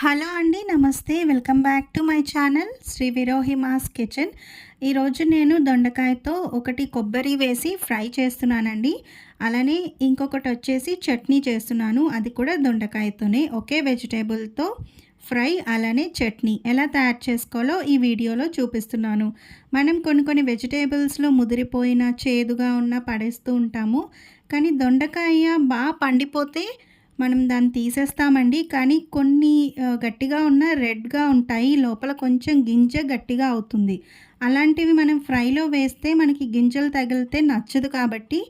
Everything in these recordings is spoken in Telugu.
హలో అండి నమస్తే. Welcome back to my channel Shri విరోహిమాస్ kitchen. ఈరోజు నేను దొండకాయతో ఒకటి కొబ్బరి వేసి ఫ్రై చేస్తున్నానండి. అలానే ఇంకొకటి వచ్చేసి చట్నీ చేస్తున్నాను. అది కూడా దొండకాయతోనే. ఒకే వెజిటేబుల్తో ఫ్రై అలానే చట్నీ. ఎలా తయారు చేసుకోవాలో ఈ వీడియోలో చూపిస్తున్నాను. మనం కొన్ని కొన్ని వెజిటేబుల్స్లో ముదిరిపోయిన చేదుగా ఉన్న పడేస్తూ ఉంటాము. కానీ దొండకాయ బాగా పండిపోతే మనం దాన్ని తీసేస్తామండి. కానీ కొన్ని గట్టిగా ఉన్న రెడ్గా ఉంటాయి. లోపల కొంచెం గింజ గట్టిగా అవుతుంది. అలాంటివి మనం ఫ్రైలో వేస్తే మనకి గింజలు తగిలితే నచ్చదు కాబట్టి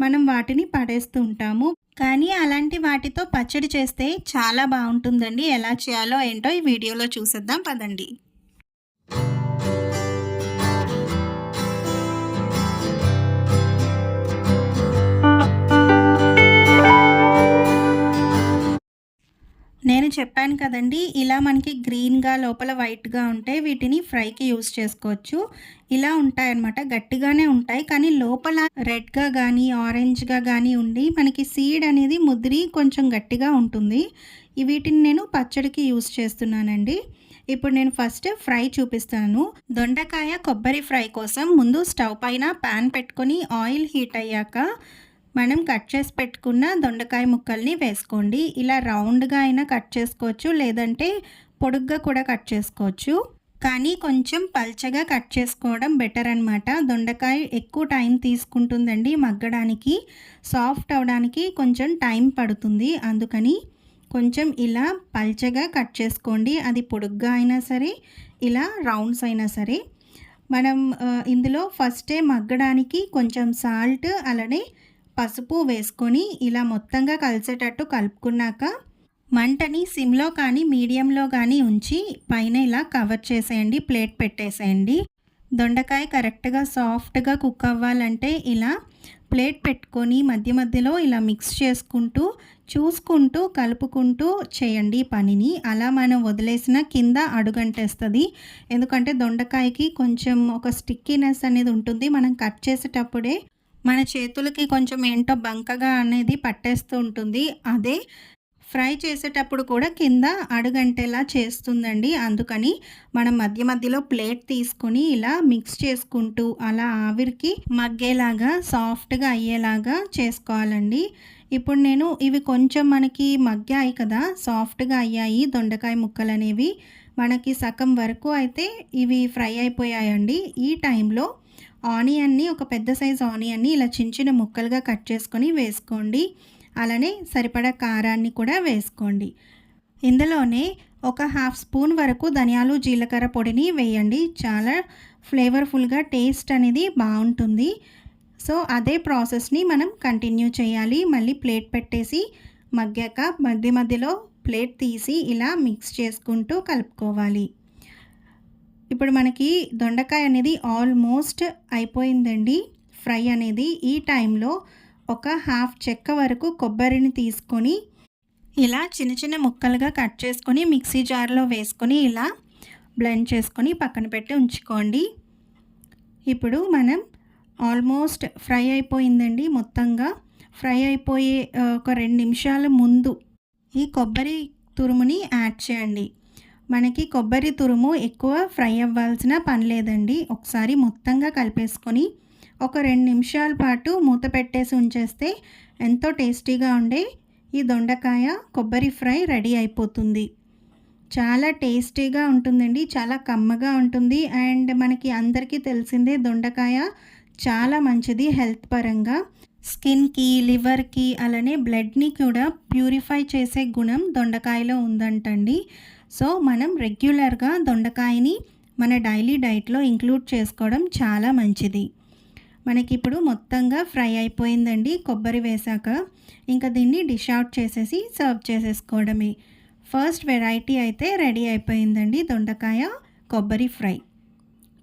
మనం వాటిని పడేస్తూ ఉంటాము. కానీ అలాంటి వాటితో పచ్చడి చేస్తే చాలా బాగుంటుందండి. ఎలా చేయాలో ఏంటో ఈ వీడియోలో చూసేద్దాం. పదండి. నేను చెప్పాను కదండి ఇలా మనకి గ్రీన్గా లోపల వైట్గా ఉంటే వీటిని ఫ్రైకి యూస్ చేసుకోవచ్చు. ఇలా ఉంటాయన్నమాట గట్టిగానే ఉంటాయి. కానీ లోపల రెడ్గా కానీ ఆరెంజ్గా కానీ ఉండి మనకి సీడ్ అనేది ముదిరి కొంచెం గట్టిగా ఉంటుంది. వీటిని నేను పచ్చడికి యూస్ చేస్తున్నానండి. ఇప్పుడు నేను ఫస్ట్ ఫ్రై చూపిస్తాను. దొండకాయ కొబ్బరి ఫ్రై కోసం ముందు స్టవ్ పైన ప్యాన్ పెట్టుకొని ఆయిల్ హీట్ అయ్యాక మనం కట్ చేసి పెట్టుకున్న దొండకాయ ముక్కల్ని వేసుకోండి. ఇలా రౌండ్గా అయినా కట్ చేసుకోవచ్చు లేదంటే పొడుగ్గా కూడా కట్ చేసుకోవచ్చు. కానీ కొంచెం పల్చగా కట్ చేసుకోవడం బెటర్ అనమాట దొండకాయ ఎక్కువ టైం తీసుకుంటుందండి మగ్గడానికి. సాఫ్ట్ అవడానికి కొంచెం టైం పడుతుంది. అందుకని కొంచెం ఇలా పల్చగా కట్ చేసుకోండి. అది పొడుగ్గా అయినా సరే ఇలా రౌండ్స్ అయినా సరే. మనం ఇందులో ఫస్టే మగ్గడానికి కొంచెం సాల్ట్ అలానే పసుపు వేసుకొని ఇలా మొత్తంగా కలిసేటట్టు కలుపుకున్నాక మంటని సిమ్లో కానీ మీడియంలో కానీ ఉంచి పైన ఇలా కవర్ చేసేయండి ప్లేట్ పెట్టేసేయండి. దొండకాయ కరెక్ట్గా సాఫ్ట్గా కుక్ అవ్వాలంటే ఇలా ప్లేట్ పెట్టుకొని మధ్య మధ్యలో ఇలా మిక్స్ చేసుకుంటూ చూసుకుంటూ కలుపుకుంటూ చేయండి పనిని. అలా మనం వదిలేసిన కింద అడుగంటేస్తుంది. ఎందుకంటే దొండకాయకి కొంచెం ఒక స్టిక్కీనెస్ అనేది ఉంటుంది. మనం కట్ చేసేటప్పుడే మన చేతులకి కొంచెం ఏంటో బంకగా అనేది పట్టేస్తూ ఉంటుంది. అదే ఫ్రై చేసేటప్పుడు కూడా కింద అడుగంటేలా చేస్తుందండి. అందుకని మనం మధ్య మధ్యలో ప్లేట్ తీసుకొని ఇలా మిక్స్ చేసుకుంటూ అలా ఆవిరికి మగ్గేలాగా సాఫ్ట్గా అయ్యేలాగా చేసుకోవాలండి. ఇప్పుడు నేను ఇవి కొంచెం మనకి మగ్గాయి కదా సాఫ్ట్గా అయ్యాయి దొండకాయ ముక్కలు అనేవి మనకి సగం వరకు అయితే ఇవి ఫ్రై అయిపోయాయండి. ఈ టైంలో ఆనియన్ని ఒక పెద్ద సైజు ఆనియన్ని ఇలా చిన్న చిన్న ముక్కలుగా కట్ చేసుకొని వేసుకోండి. అలానే సరిపడా కారాన్ని కూడా వేసుకోండి. ఇందులోనే ఒక హాఫ్ స్పూన్ వరకు ధనియాలు జీలకర్ర పొడిని వేయండి. చాలా ఫ్లేవర్ఫుల్గా టేస్ట్ అనేది బాగుంటుంది. సో అదే ప్రాసెస్ని మనం కంటిన్యూ చేయాలి. మళ్ళీ ప్లేట్ పెట్టేసి మగ్గాక మధ్య మధ్యలో ప్లేట్ తీసి ఇలా మిక్స్ చేసుకుంటూ కలుపుకోవాలి. ఇప్పుడు మనకి దొండకాయ అనేది ఆల్మోస్ట్ అయిపోయిందండి. ఫ్రై అనేది ఈ టైంలో ఒక హాఫ్ చెక్క వరకు కొబ్బరిని తీసుకొని ఇలా చిన్న చిన్న ముక్కలుగా కట్ చేసుకొని మిక్సీ జార్లో వేసుకొని ఇలా బ్లెండ్ చేసుకొని పక్కన పెట్టి ఉంచుకోండి. ఇప్పుడు మనం ఆల్మోస్ట్ ఫ్రై అయిపోయిందండి మొత్తంగా. ఫ్రై అయిపోయే ఒక రెండు నిమిషాల ముందు ఈ కొబ్బరి తురుముని యాడ్ చేయండి. మనకి కొబ్బరి తురుము ఎక్కువ ఫ్రై అవ్వాల్సిన పని లేదండి. ఒకసారి మొత్తంగా కలిపేసుకొని ఒక రెండు నిమిషాల పాటు మూత పెట్టేసి ఉంచేస్తే ఎంతో టేస్టీగా ఉండే ఈ దొండకాయ కొబ్బరి ఫ్రై రెడీ అయిపోతుంది. చాలా టేస్టీగా ఉంటుందండి. చాలా కమ్మగా ఉంటుంది. అండ్ మనకి అందరికీ తెలిసిందే దొండకాయ చాలా మంచిది హెల్త్ పరంగా. స్కిన్కి లివర్కి అలానే బ్లడ్ని కూడా ప్యూరిఫై చేసే గుణం దొండకాయలో ఉందంటండి. సో మనం రెగ్యులర్గా దొండకాయని మన డైలీ డైట్లో ఇంక్లూడ్ చేసుకోవడం చాలా మంచిది. మనకిప్పుడు మొత్తంగా ఫ్రై అయిపోయిందండి కొబ్బరి వేశాక ఇంకా దీన్ని డిష్ అవుట్ చేసేసి సర్వ్ చేసేసుకోవడమే. ఫస్ట్ వెరైటీ అయితే రెడీ అయిపోయిందండి దొండకాయ కొబ్బరి ఫ్రై.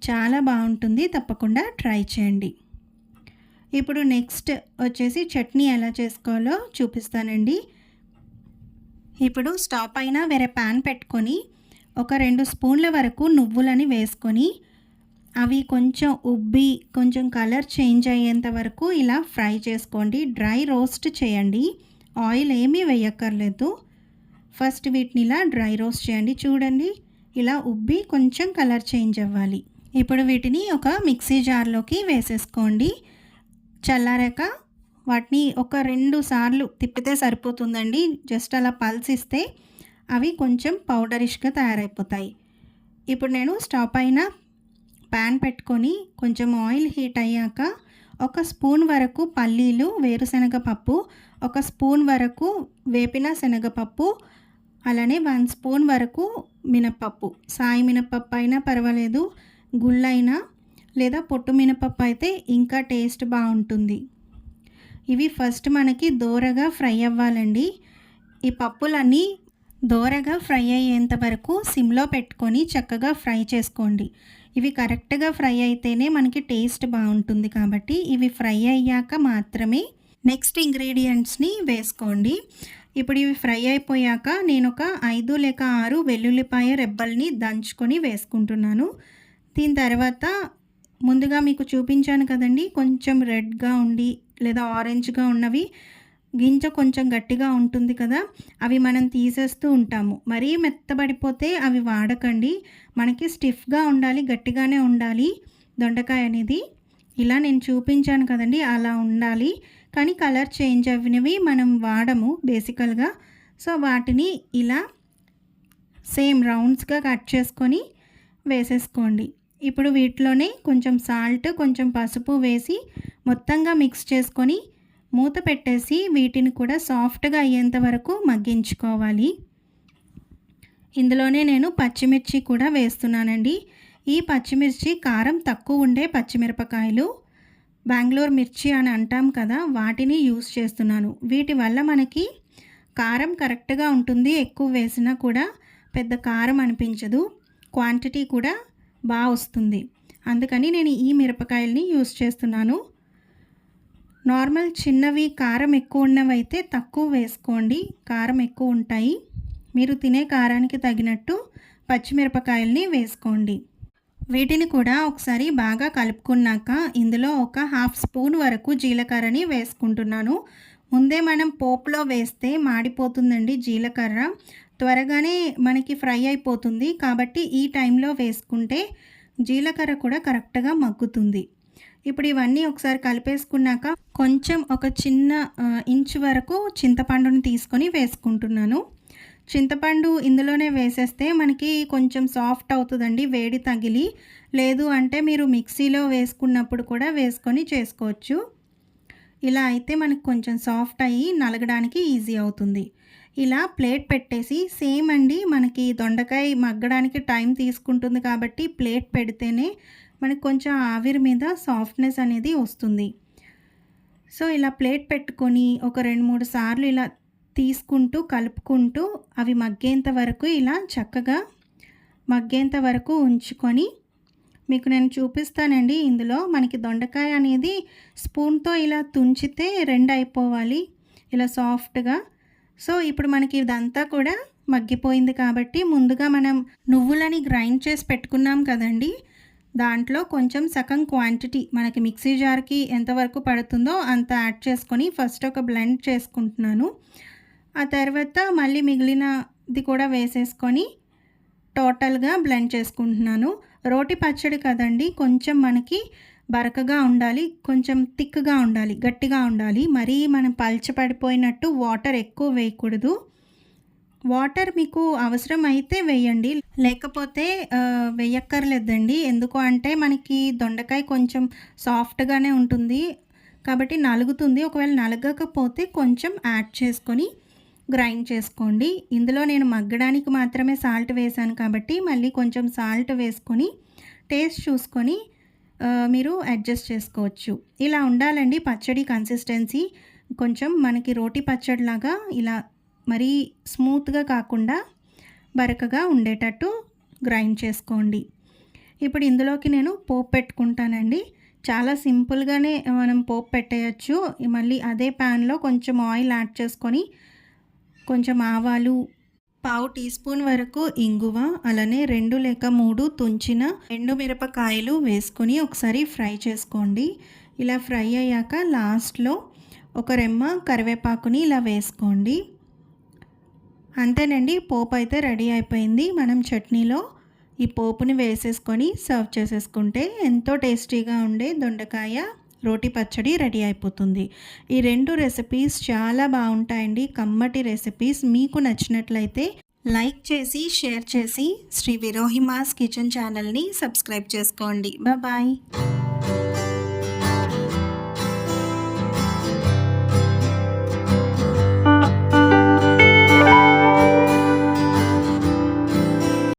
చాలా బాగుంటుంది తప్పకుండా ట్రై చేయండి. ఇప్పుడు నెక్స్ట్ వచ్చేసి చట్నీ ఎలా చేసుకోవాలో చూపిస్తానండి. ఇప్పుడు స్టవ్ పైన వేరే ప్యాన్ పెట్టుకొని ఒక రెండు స్పూన్ల వరకు నువ్వులని వేసుకొని అవి కొంచెం ఉబ్బి కొంచెం కలర్ చేంజ్ అయ్యేంత వరకు ఇలా ఫ్రై చేసుకోండి. డ్రై రోస్ట్ చేయండి. ఆయిల్ ఏమీ వేయక్కర్లేదు. ఫస్ట్ వీటిని ఇలా డ్రై రోస్ట్ చేయండి. చూడండి ఇలా ఉబ్బి కొంచెం కలర్ చేంజ్ అవ్వాలి. ఇప్పుడు వీటిని ఒక మిక్సీ జార్లోకి వేసేసుకోండి. చల్లారాక వాటిని ఒక రెండు సార్లు తిప్పితే సరిపోతుందండి. జస్ట్ అలా పల్సిస్తే అవి కొంచెం పౌడరిష్గా తయారైపోతాయి. ఇప్పుడు నేను స్టవ్ పైన ప్యాన్ పెట్టుకొని కొంచెం ఆయిల్ హీట్ అయ్యాక ఒక స్పూన్ వరకు పల్లీలు వేరుశనగ పప్పు ఒక స్పూన్ వరకు వేపిన శనగపప్పు అలానే వన్ స్పూన్ వరకు మినప్పప్పు సాయి మినప్పప్పు అయినా పర్వాలేదు గుళ్ళైనా లేదా పొట్టు మినపప్పు అయితే ఇంకా టేస్ట్ బాగుంటుంది. ఇవి ఫస్ట్ మనకి దోరగా ఫ్రై అవ్వాలండి. ఈ పప్పులన్నీ దోరగా ఫ్రై అయ్యేంత వరకు సిమ్లో పెట్టుకొని చక్కగా ఫ్రై చేసుకోండి. ఇవి కరెక్ట్గా ఫ్రై అయితేనే మనకి టేస్ట్ బాగుంటుంది కాబట్టి ఇవి ఫ్రై అయ్యాక మాత్రమే నెక్స్ట్ ఇంగ్రీడియంట్స్ని వేసుకోండి. ఇప్పుడు ఇవి ఫ్రై అయిపోయాక నేను ఒక ఐదు లేక ఆరు వెల్లుల్లిపాయ రెబ్బల్ని దంచుకొని వేసుకుంటున్నాను. దీని తర్వాత ముందుగా మీకు చూపించాను కదండి కొంచెం రెడ్గా ఉండి లేదా ఆరెంజ్గా ఉన్నవి గింజ కొంచెం గట్టిగా ఉంటుంది కదా అవి మనం తీసేస్తూ ఉంటాము. మరీ మెత్తబడిపోతే అవి వాడకండి. మనకి స్టిఫ్గా ఉండాలి గట్టిగానే ఉండాలి దొండకాయ అనేది. ఇలా నేను చూపించాను కదండి అలా ఉండాలి. కానీ కలర్ చేంజ్ అవినవి మనం వాడము బేసికల్గా. సో వాటిని ఇలా సేమ్ రౌండ్స్గా కట్ చేసుకొని వేసేసుకోండి. ఇప్పుడు వీటిలోనే కొంచెం సాల్ట్ కొంచెం పసుపు వేసి మొత్తంగా మిక్స్ చేసుకొని మూత పెట్టేసి వీటిని కూడా సాఫ్ట్గా అయ్యేంత వరకు మగ్గించుకోవాలి. ఇందులోనే నేను పచ్చిమిర్చి కూడా వేస్తున్నానండి. ఈ పచ్చిమిర్చి కారం తక్కువ ఉండే పచ్చిమిరపకాయలు. బెంగళూరు మిర్చి అని అంటాం కదా వాటిని యూస్ చేస్తున్నాను. వీటి వల్ల మనకి కారం కరెక్ట్గా ఉంటుంది ఎక్కువ వేసినా కూడా పెద్ద కారం అనిపించదు. క్వాంటిటీ కూడా బాగా వస్తుంది అందుకని నేను ఈ మిరపకాయల్ని యూస్ చేస్తున్నాను. నార్మల్ చిన్నవి కారం ఎక్కువ ఉన్నవైతే తక్కువ వేసుకోండి. కారం ఎక్కువ ఉంటాయి. మీరు తినే కారానికి తగినట్టు పచ్చిమిరపకాయల్ని వేసుకోండి. వీటిని కూడా ఒకసారి బాగా కలుపుకున్నాక ఇందులో ఒక హాఫ్ స్పూన్ వరకు జీలకర్రని వేసుకుంటున్నాను. ముందే మనం పోపులో వేస్తే మాడిపోతుందండి జీలకర్ర. త్వరగానే మనకి ఫ్రై అయిపోతుంది. కాబట్టి ఈ టైంలో వేసుకుంటే జీలకర్ర కూడా కరెక్ట్గా మగ్గుతుంది. ఇప్పుడు ఇవన్నీ ఒకసారి కలిపేసుకున్నాక కొంచెం ఒక చిన్న ఇంచు వరకు చింతపండుని తీసుకొని వేసుకుంటున్నాను. చింతపండు ఇందులోనే వేసేస్తే మనకి కొంచెం సాఫ్ట్ అవుతుందండి వేడి తగిలి. లేదు అంటే మీరు మిక్సీలో వేసుకున్నప్పుడు కూడా వేసుకొని చేసుకోవచ్చు. ఇలా అయితే మనకు కొంచెం సాఫ్ట్ అయ్యి నలగడానికి ఈజీ అవుతుంది. ఇలా ప్లేట్ పెట్టేసి సేమ్ అండి మనకి దొండకాయ మగ్గడానికి టైం తీసుకుంటుంది కాబట్టి ప్లేట్ పెడితేనే మనకు కొంచెం ఆవిరి మీద సాఫ్ట్నెస్ అనేది వస్తుంది. సో ఇలా ప్లేట్ పెట్టుకొని ఒక రెండు మూడు సార్లు ఇలా తీసుకుంటూ కలుపుకుంటూ అవి మగ్గేంత వరకు ఇలా చక్కగా మగ్గేంత వరకు ఉంచుకొని మీకు నేను చూపిస్తానండి. ఇందులో మనకి దొండకాయ అనేది స్పూన్తో ఇలా తుంచితే రెండు అయిపోవాలి. ఇలా సాఫ్ట్గా సో ఇప్పుడు మనకి ఇదంతా కూడా మగ్గిపోయింది కాబట్టి ముందుగా మనం నువ్వులని గ్రైండ్ చేసి పెట్టుకున్నాం కదండి. దాంట్లో కొంచెం సగం క్వాంటిటీ మనకి మిక్సీ జార్కి ఎంతవరకు పడుతుందో అంత యాడ్ చేసుకొని ఫస్ట్ ఒక బ్లెండ్ చేసుకుంటున్నాను. ఆ తర్వాత మళ్ళీ మిగిలినది కూడా వేసేసుకొని టోటల్గా బ్లెండ్ చేసుకుంటున్నాను. రోటి పచ్చడి కదండి కొంచెం మనకి బరకగా ఉండాలి కొంచెం థిక్గా ఉండాలి గట్టిగా ఉండాలి. మరీ మనం పల్చపడిపోయినట్టు వాటర్ ఎక్కువ వేయకూడదు. వాటర్ మీకు అవసరం అయితే వేయండి. లేకపోతే వేయక్కర్లేదండి. ఎందుకు అంటే మనకి దొండకాయ కొంచెం సాఫ్ట్గానే ఉంటుంది. కాబట్టి నలుగుతుంది. ఒకవేళ నలగకపోతే కొంచెం యాడ్ చేసుకొని గ్రైండ్ చేసుకోండి. ఇందులో నేను మగ్గడానికి మాత్రమే సాల్ట్ వేసాను కాబట్టి మళ్ళీ కొంచెం సాల్ట్ వేసుకొని టేస్ట్ చూసుకొని మీరు అడ్జస్ట్ చేసుకోవచ్చు. ఇలా ఉండాలండి. పచ్చడి కన్సిస్టెన్సీ కొంచెం మనకి రోటి పచ్చడిలాగా ఇలా మరీ స్మూత్గా కాకుండా బరకగా ఉండేటట్టు గ్రైండ్ చేసుకోండి. ఇప్పుడు ఇందులోకి నేను పోపు పెట్టుకుంటానండి. చాలా సింపుల్గానే మనం పోపు పెట్టేయచ్చు. మళ్ళీ అదే ప్యాన్లో కొంచెం ఆయిల్ యాడ్ చేసుకొని కొంచెం ఆవాలు పావు టీ స్పూన్ వరకు ఇంగువ అలానే రెండు లేక మూడు తుంచిన ఎండు మిరపకాయలు వేసుకొని ఒకసారి ఫ్రై చేసుకోండి. ఇలా ఫ్రై అయ్యాక లాస్ట్లో ఒక రెమ్మ కరివేపాకుని ఇలా వేసుకోండి. అంతేనండి పోపు అయితే రెడీ అయిపోయింది. మనం చట్నీలో ఈ పోపుని వేసేసుకొని సర్వ్ చేసేసుకుంటే ఎంతో టేస్టీగా ఉండే దొండకాయ రోటి పచ్చడి రెడీ అయిపోతుంది. ఈ రెండు రెసిపీస్ చాలా బాగుంటాయండి. కమ్మటి రెసిపీస్ మీకు నచ్చినట్లయితే లైక్ చేసి షేర్ చేసి శ్రీ విరోహిమాస్ కిచెన్ ఛానల్ని సబ్స్క్రైబ్ చేసుకోండి. బాయ్.